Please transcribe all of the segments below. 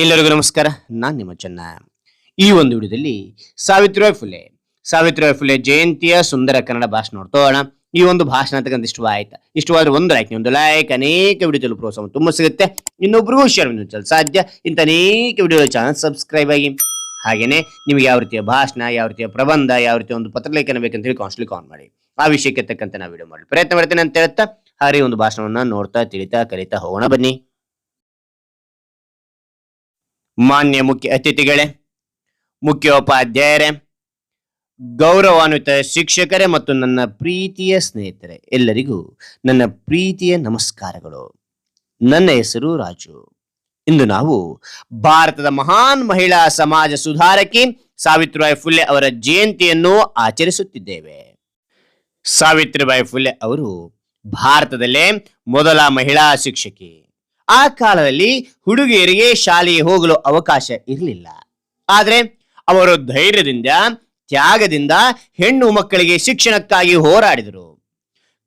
ಎಲ್ಲರಿಗೂ ನಮಸ್ಕಾರ. ನಾನು ನಿಮ್ಮ ಚೆನ್ನ. ಈ ಒಂದು ವಿಡಿಯೋದಲ್ಲಿ ಸಾವಿತ್ರಿಬಾಯಿ ಫುಲೆ. ಸಾವಿತ್ರಿಬಾಯಿ ಫುಲೆ ಜಯಂತಿಯ ಸುಂದರ ಕನ್ನಡ ಭಾಷಣ ನೋಡ್ತೋಣ ಈ ಒಂದು ಭಾಷಣ ಅಂತಕ್ಕಂಥ ಇಷ್ಟವಾಯ್ತಾ ಇಷ್ಟವಾದ್ರೆ ಒಂದು ಲೈಕ್ ಒಂದು ಲೈಕ್ ಅನೇಕ ವಿಡಿಯೋದಲ್ಲಿ ಪ್ರೋತ್ಸಾಹ ತುಂಬ ಸಿಗುತ್ತೆ. ಇನ್ನೊಬ್ರಿಗೂ ಶೇರ್ ಸಾಧ್ಯ. ಇಂಥ ಅನೇಕ ವಿಡಿಯೋ ಚಾನಲ್ ಸಬ್ಸ್ಕ್ರೈಬ್ ಆಗಿ. ಹಾಗೇನೆ ನಿಮಗೆ ಯಾವ ರೀತಿಯ ಭಾಷಣ, ಯಾವ ರೀತಿಯ ಪ್ರಬಂಧ, ಯಾವ ರೀತಿಯ ಒಂದು ಪತ್ರಲೇಖನ ಬೇಕಂತ ಹೇಳಿ ಕಾನ್ಸ್ಟ್ಲಿ ಕಾನ್ ಮಾಡಿ. ಆ ವಿಷಯಕ್ಕೆ ತಕ್ಕಂತೆ ನಾವು ವಿಡಿಯೋ ಮಾಡಿ ಪ್ರಯತ್ನ ಮಾಡ್ತೇನೆ ಅಂತ ಹೇಳ್ತಾ ಹಾರಿ ಒಂದು ಭಾಷಣವನ್ನ ನೋಡ್ತಾ, ತಿಳಿತಾ, ಕಲಿತಾ ಹೋಗೋಣ ಬನ್ನಿ. ಮಾನ್ಯ ಮುಖ್ಯ ಅತಿಥಿಗಳೇ, ಮುಖ್ಯೋಪಾಧ್ಯಾಯರೇ, ಗೌರವಾನ್ವಿತ ಶಿಕ್ಷಕರೇ ಮತ್ತು ನನ್ನ ಪ್ರೀತಿಯ ಸ್ನೇಹಿತರೆ, ಎಲ್ಲರಿಗೂ ನನ್ನ ಪ್ರೀತಿಯ ನಮಸ್ಕಾರಗಳು. ನನ್ನ ಹೆಸರು ರಾಜು. ಇಂದು ನಾವು ಭಾರತದ ಮಹಾನ್ ಮಹಿಳಾ ಸಮಾಜ ಸುಧಾರಕಿ ಸಾವಿತ್ರಿಬಾಯಿ ಫುಲೆ ಅವರ ಜಯಂತಿಯನ್ನು ಆಚರಿಸುತ್ತಿದ್ದೇವೆ. ಸಾವಿತ್ರಿಬಾಯಿ ಫುಲೆ ಅವರು ಭಾರತದಲ್ಲೇ ಮೊದಲ ಮಹಿಳಾ ಶಿಕ್ಷಕಿ. ಆ ಕಾಲದಲ್ಲಿ ಹುಡುಗಿಯರಿಗೆ ಶಾಲೆಗೆ ಹೋಗಲು ಅವಕಾಶ ಇರಲಿಲ್ಲ. ಆದರೆ ಅವರು ಧೈರ್ಯದಿಂದ, ತ್ಯಾಗದಿಂದ ಹೆಣ್ಣು ಮಕ್ಕಳಿಗೆ ಶಿಕ್ಷಣಕ್ಕಾಗಿ ಹೋರಾಡಿದರು.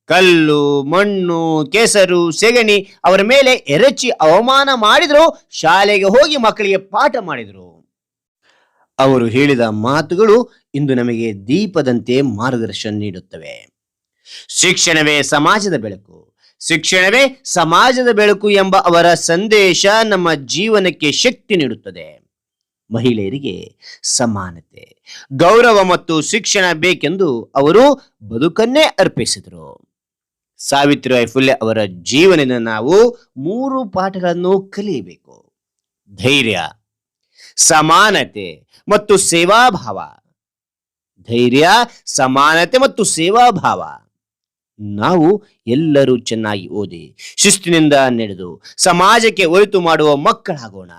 ಕಲ್ಲು, ಮಣ್ಣು, ಕೆಸರು, ಸೆಗಣಿ ಅವರ ಮೇಲೆ ಎರಚಿ ಅವಮಾನ ಮಾಡಿದ್ರು, ಶಾಲೆಗೆ ಹೋಗಿ ಮಕ್ಕಳಿಗೆ ಪಾಠ ಮಾಡಿದರು. ಅವರು ಹೇಳಿದ ಮಾತುಗಳು ಇಂದು ನಮಗೆ ದೀಪದಂತೆ ಮಾರ್ಗದರ್ಶನ ನೀಡುತ್ತವೆ. ಶಿಕ್ಷಣವೇ ಸಮಾಜದ ಬೆಳಕು. ಶಿಕ್ಷಣವೇ ಸಮಾಜದ ಬೆಳಕು ಎಂಬ ಅವರ ಸಂದೇಶ ನಮ್ಮ ಜೀವನಕ್ಕೆ ಶಕ್ತಿ ನೀಡುತ್ತದೆ. ಮಹಿಳೆಯರಿಗೆ ಸಮಾನತೆ, ಗೌರವ ಮತ್ತು ಶಿಕ್ಷಣ ಬೇಕೆಂದು ಅವರು ಬದುಕನ್ನೇ ಅರ್ಪಿಸಿದರು. ಸಾವಿತ್ರಿಬಾಯಿ ಫುಲೆ ಅವರ ಜೀವನದಿಂದ ನಾವು ಮೂರು ಪಾಠಗಳನ್ನು ಕಲಿಯಬೇಕು. ಧೈರ್ಯ, ಸಮಾನತೆ ಮತ್ತು ಸೇವಾಭಾವ. ಧೈರ್ಯ, ಸಮಾನತೆ ಮತ್ತು ಸೇವಾಭಾವ. ನಾವು ಎಲ್ಲರೂ ಚೆನ್ನಾಗಿ ಓದಿ ಶಿಸ್ತಿನಿಂದ ನಡೆದು ಸಮಾಜಕ್ಕೆ ಒಳಿತು ಮಾಡುವ ಮಕ್ಕಳಾಗೋಣ.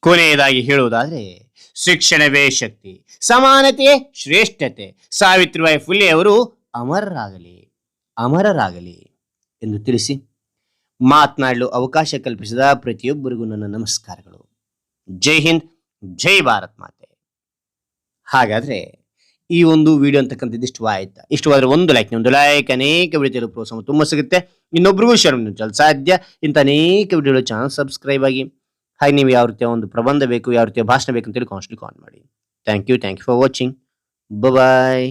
ಕೊನೆಯದಾಗಿ ಹೇಳುವುದಾದ್ರೆ, ಶಿಕ್ಷಣವೇ ಶಕ್ತಿ, ಸಮಾನತೆ ಶ್ರೇಷ್ಠತೆ. ಸಾವಿತ್ರಿಬಾಯಿ ಫುಲೆ ಅವರು ಅಮರರಾಗಲಿ ಅಮರರಾಗಲಿ ಎಂದು ತಿಳಿಸಿ ಮಾತನಾಡಲು ಅವಕಾಶ ಕಲ್ಪಿಸಿದ ಪ್ರತಿಯೊಬ್ಬರಿಗೂ ನನ್ನ ನಮಸ್ಕಾರಗಳು. ಜೈ ಹಿಂದ್, ಜೈ ಭಾರತ್ ಮಾತೆ. ಹಾಗಾದ್ರೆ ಈ ಒಂದು ವಿಡಿಯೋ ಅಂತಕ್ಕಂಥದ್ದು ಇಷ್ಟವಾಯ್ತಾ. ಇಷ್ಟವಾದ್ರೆ ಒಂದು ಲೈಕ್ ಒಂದು ಲೈಕ್ ಅನೇಕ ವಿಡಿಯೋ ಪ್ರೋತ್ಸಾಹ ತುಂಬ ಸಿಗುತ್ತೆ. ಇನ್ನೊಬ್ರಿಗೂ ಶೇರ್ ಚಲ್ ಸಾಧ್ಯ. ಇಂಥ ಅನೇಕ ವಿಡಿಯೋ ಚಾನಲ್ ಸಬ್ಸ್ಕ್ರೈಬ್ ಆಗಿ, ಹಾಗೆ ನೀವು ಯಾವ ರೀತಿಯ ಒಂದು ಪ್ರಬಂಧ ಬೇಕು, ಯಾವ ರೀತಿಯ ಭಾಷಣ ಬೇಕು ಅಂತೇಳಿ ಕಾನ್ಸ್ಟ್ಲಿ ಕಾಲ್ ಮಾಡಿ. Thank you thank you for watching bye